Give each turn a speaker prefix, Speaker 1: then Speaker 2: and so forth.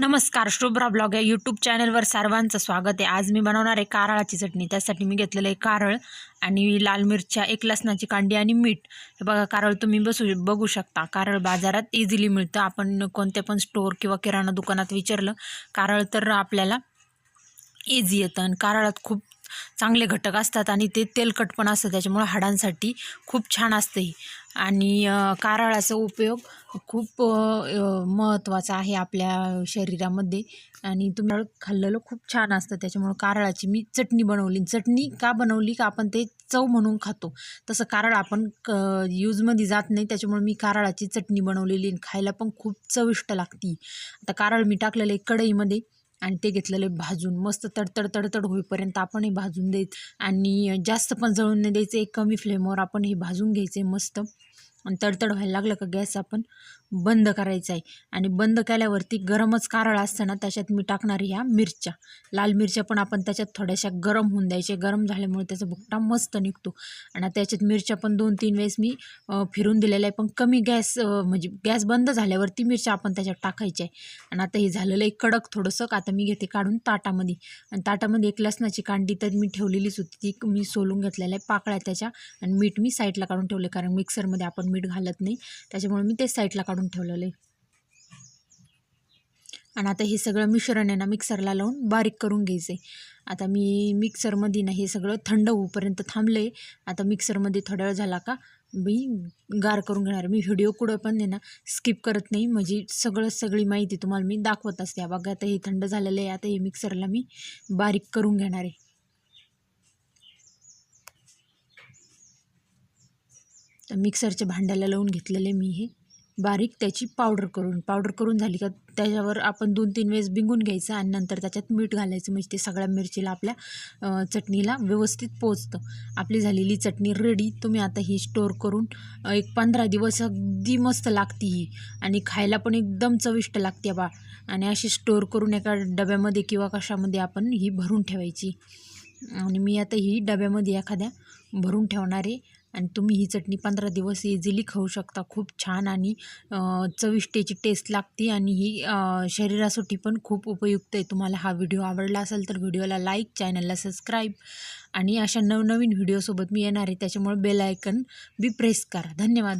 Speaker 1: नमस्कार शुभ्रा ब्लॉग या यूट्यूब चॅनलवर सर्वांचं स्वागत आहे. आज मी बनवणार आहे कारळाची चटणी. त्यासाठी मी घेतलेलं आहे कारळ आणि लाल मिरच्या एक लसणाची कांडी आणि मीठ. हे बघा कारळ तुम्ही बसू बघू शकता. कारळ बाजारात इझिली मिळतं. आपण कोणत्या पण स्टोअर किंवा किराणा दुकानात विचारलं कारळ तर आपल्याला इझी येतं. आणि कारळात खूप चांगले घटक असतात आणि ते तेलकट पण असतं त्याच्यामुळं हाडांसाठी खूप छान असतं. हे आणि कारळाचा उपयोग खूप महत्त्वाचा आहे आपल्या शरीरामध्ये. आणि तुम्ही खाल्लेलं खूप छान असतं त्याच्यामुळं कारळाची मी चटणी बनवली. चटणी का बनवली का आपण ते चव म्हणून खातो. तसं कारळ आपण क यूजमध्ये जात नाही त्याच्यामुळे मी कारळाची चटणी बनवलेली आणि खायला पण खूप चविष्ट लागती. आता कारळ मी टाकलेलं आहे कढईमध्ये. आणि ते घेतलेले भाजून मस्त तडतड तडतड होईपर्यंत आपण हे भाजून द्यायचं. आणि जास्त पण जळून नाही द्यायचं एक कमी फ्लेमवर आपण हे भाजून घ्यायचे मस्त. आणि तडतड व्हायला लागलं का गॅस आपण बंद करायचा आहे. आणि बंद केल्यावरती गरमच कारळ असतं ना त्याच्यात मी टाकणार ह्या मिरच्या. लाल मिरच्या पण आपण त्याच्यात थोड्याशा गरम होऊन द्यायच्या. गरम झाल्यामुळे त्याचा भुकटा मस्त निघतो. आणि त्याच्यात मिरच्या पण दोन तीन वेळेस मी फिरून दिलेल्या आहे पण कमी गॅस म्हणजे गॅस बंद झाल्यावरती मिरच्या आपण त्याच्यात टाकायच्या आहे आणि आता हे झालेलं आहे कडक थोडंसं. का आता मी घेते काढून ताटामध्ये. आणि ताटामध्ये एक लसणाची कांडी तर मी ठेवलेलीच होती. ती मी सोलून घेतलेल्या आहे पाकळ्या त्याच्या. आणि मीठ मी साईडला काढून ठेवले. कारण मिक्सरमध्ये आपण मीठ घालत नाही. त्याच्यामुळे मी ते साईडला काढून ठेवलेलं आहे. आणि आता हे सगळं मिश्रण आहे ना मिक्सरला लावून बारीक करून घ्यायचं आहे आता मी मिक्सरमध्ये ना हे सगळं थंड होऊपर्यंत थांबलं आहे आता मिक्सरमध्ये थोडा वेळ झाला का मी गार करून घेणार मी व्हिडिओ कुठं पण आहे ना स्किप करत नाही. म्हणजे सगळं सगळी माहिती तुम्हाला मी दाखवत असते. बघा आता हे थंड झालेलं आहे. आता हे मिक्सरला मी बारीक करून घेणार आहे. तर मिक्सरच्या भांड्याला लावून घेतलेले मी हे. बारीक त्याची पावडर करून पावडर करून झाली का त्याच्यावर आपण दोन तीन वेळेस बिंगून घ्यायचं आणि नंतर त्याच्यात मीठ घालायचं. म्हणजे ते सगळ्या मिरचीला आपल्या चटणीला व्यवस्थित पोचतं आपली झालेली चटणी रेडी तुम्ही आता ही स्टोअर करून एक पंधरा दिवस अगदी मस्त लागते ही. आणि खायला पण एकदम चविष्ट लागते बा. आणि अशी स्टोअर करून एका डब्यामध्ये किंवा कशामध्ये आपण ही भरून ठेवायची. आणि मी आता ही डब्यामध्ये एखाद्या भरून ठेवणारे आणि तुम्ही ही चटणी पंधरा दिवस इझिली खाऊ शकता. खूप छान आणि अ, चविष्टेची टेस्ट लागते आणि ही शरीरासाठी पण खूप उपयुक्त आहे. तुम्हाला हा व्हिडिओ आवडला असेल तर व्हिडिओला लाईक चॅनलला सबस्क्राईब आणि अशा नवनवीन व्हिडिओसोबत मी येणार आहे. त्याच्यामुळे बेल आयकन बी प्रेस करा. धन्यवाद.